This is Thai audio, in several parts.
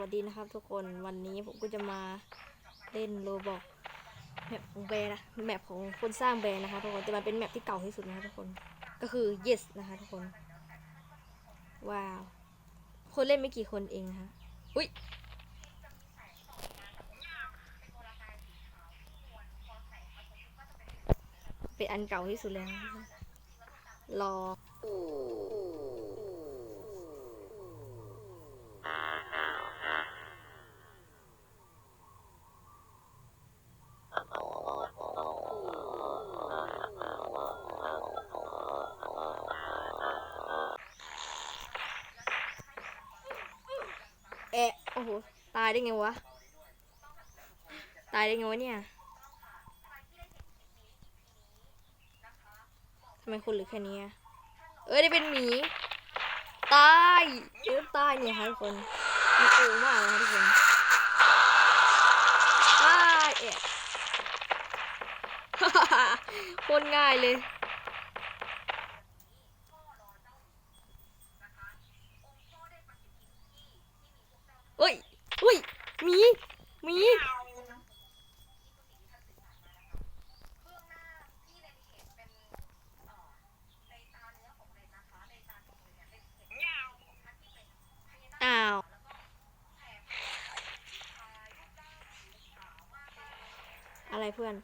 วัสดีนะครับทุกคนวันนี้ผมก็จะมาเล่นโรบอกแมปของแบร์นะแมปของคนสร้างแบร์นะคะทุกคนแต่มันเป็นแมปที่เก่าที่สุดนะคะทุกคนก็คือ yes นะคะทุกคนว้าวคนเล่นไม่กี่คนเองนะคะอุ้ยเป็นอันเก่าที่สุดแล้วรอ อะโอ้โห ตายได้ไงวะ ตายได้ไงวะเนี่ยทำไมคุณเหลือแค่นี้เอ้ยได้เป็นหมี ตายเออตายเนี่ยค่ะทุกคนมันโกงมากเลยค่ะทุกคนตายเอะคตรง่ายเลย เอ้ยเฮ้ยหมีหมี อ้าว อะไรเพื่อน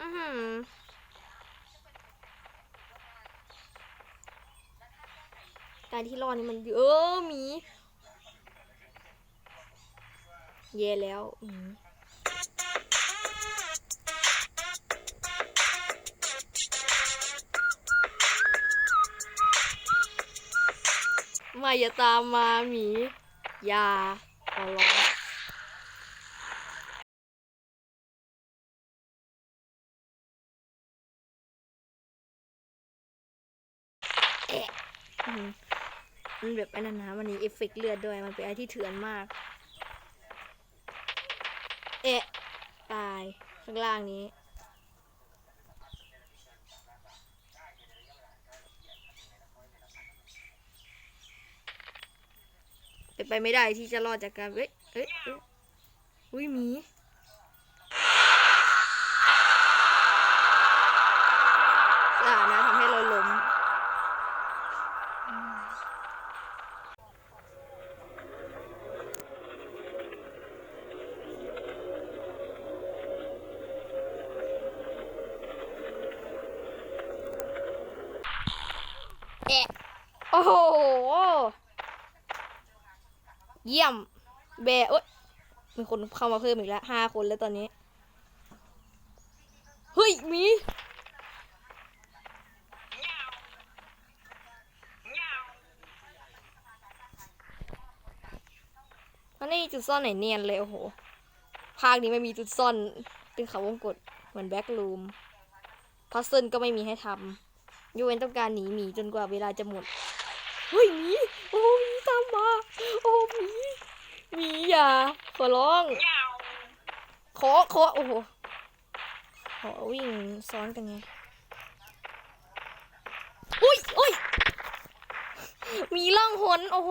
อือหือการที่รอดนี่มันเออหมี เย่แล้วอืมไม่อย่าตามมาหมี อย่าขอร้อง มันแบบอ้นั่นนะมันมีเอฟเฟกต์เลือดด้วย มันเป็นอะไรที่เถื่อนมาก เอะตาย ข้างล่างนี้ เป็นไปไม่ได้ที่จะรอดจากการเอ้ยเอ้ยเอ้ยอุ้ยหมีสานะทำให้เราล้มอืม เอะโอ้โห เยี่ยม แบะเอ้ยมีคนเข้ามาเพิ่มอีกแล้วห้าคนแล้วตอนนี้ เฮ้ยมีมันไม่มีจุดซ่อนไหนเนียนเลยโอ้โห ภาคนี้ไม่มีจุดซ่อน เป็นเขาวงกดเหมือนแบ็กลูมพัซเซิลก็ไม่มีให้ทำ ยกเวนต้องการหนีหมีจนกว่าเวลาจะหมด เฮ้ยหมีโอ้หมีตามมา โอ้หมีหมีอย่าขอร้อง ขอขอโอ้โหขอวิ่งซ้อนกันไงอุ้ยอุ้ยมีล่องหนโอ้โห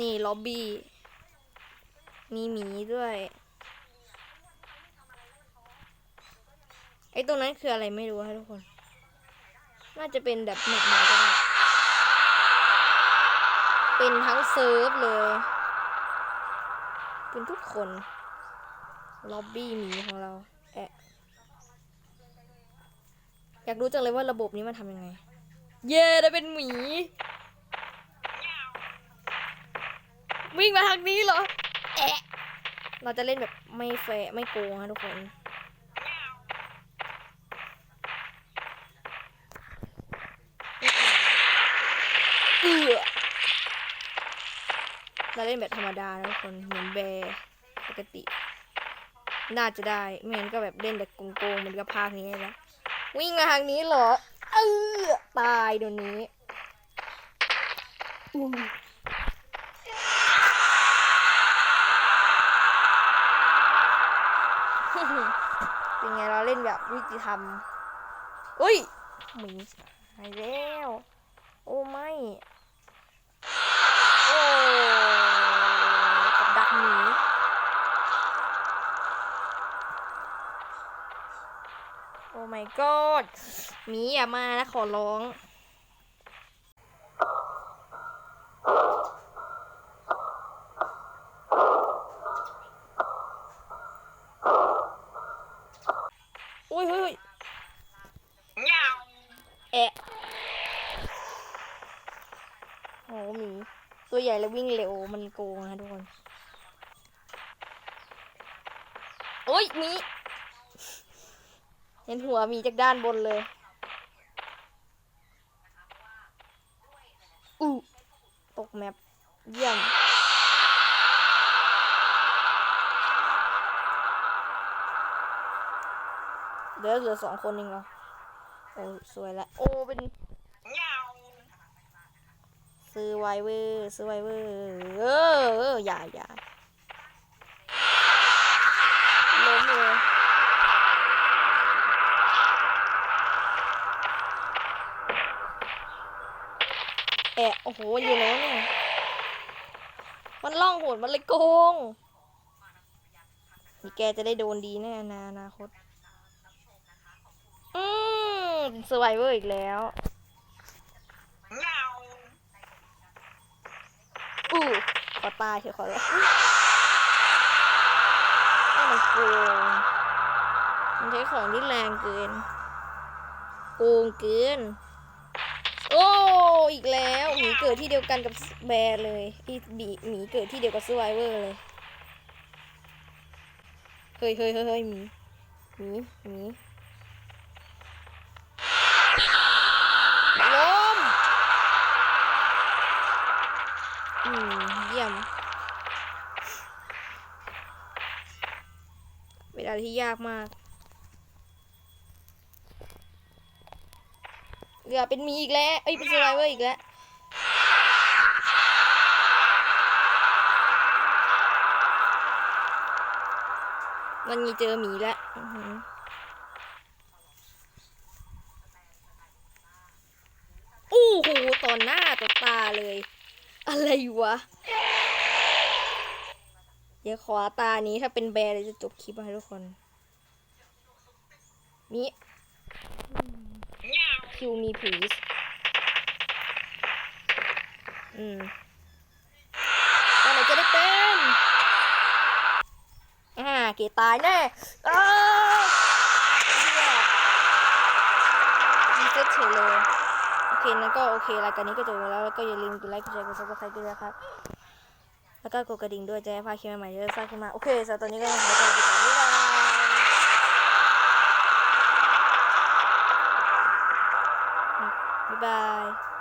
นี่ ล็อบบี้ มีหมีด้วย ไอ้ตรงนั้นคืออะไรไม่รู้ค่ะทุกคน น่าจะเป็นแบบแมปใหม่ก็ได้เป็นทั้งเซิร์ฟเลย เป็นทุกคนล็อบบี้หมีของเราแอะอยากรู้จังเลยว่าระบบนี้มันทำยังไง เย้ได้เป็นหมี วิ่งมาทางนี้เหรอแอะเราจะเล่นแบบไม่แฟร์ไม่โกงนะทุกคน เอือเราเล่นแบบธรรมดานะทุกคนเหมือนแบร์ปกติ น่าจะได้ไม่งั้นก็แบบเล่นแบบโกงๆเหมือนกับภาคนี้นะวิ่งมาทางนี้เหรอเออตายเดี๋ยวนี้อุ้ยเป็นไงเราเล่นแบบวิจิธรรม อุ้ยหมีหายแล้ว โอ้ไม่ god หมีอย่ามานะขอร้องอุ้ยเฮ้ยเฮ้ยแอะโอ้หมี ตัวใหญ่แล้ววิ่งเร็วมันโกงนะทุกคน โอ้ยหมี เห็นหัวมีจากด้านบนเลยอู้ตกแมปเยี่ยมเหลือเหลือสองคนเองเหรอโอ้สวยละโอ้เป็นซื้อไวเวอร์ซื้อไวเวอร์เออเอออย่าอย่าล้มเลยแอะโอ้โหอยู่แล้วเนี่ยมันล่องหนมันเลยโกงนี่แกจะได้โดนดีแน่ในอนาคต อืมสไวเวอร์อีกแล้วอู้ขอตายเถอะขอร้องให้มันโกงมันใช้ของที่แรงเกิน โกงเกิน โอ้อีกแล้วหมีเกิดที่เดียวกันกับแบร์เลยอีหมีหมีเกิดที่เดียวกับสไวเวอร์เลยเฮ้ยเฮ้ยเฮ้ยเฮ้ยหมีหมีหมีล้มอืมเยี่ยมเวลาที่ยากมาก เหลือเป็นหมีอีกแล้วเอ้ยเป็นสไลเวอร์อีกแล้ววันนี้เจอหมีแล้วอื้อหือโอ้โหต่อหน้าต่อตาเลย อะไรวะ เดี๋ยวขอตานี้ถ้าเป็นแบร์เลยจะจบคลิปให้ทุกคน มี คิวมีผีสอืมตอนไหนจะได้เป็นอ่าเกตายแน่อ้าวดีเซ็ตเฉยเลยโอเคนั้นก็โอเครายการนี้ก็จบแล้ว แล้วก็อย่าลืมกดไลค์กดแชร์กดซับสไครต์ด้วยนะครับ แล้วก็กดกระดิ่งด้วยจะได้พาคลิปใหม่ๆที่จะสร้างขึ้นมา โอเคสำหรับตอนนี้ก็ขอตัวไปก่อนบ๊ายบาย bye.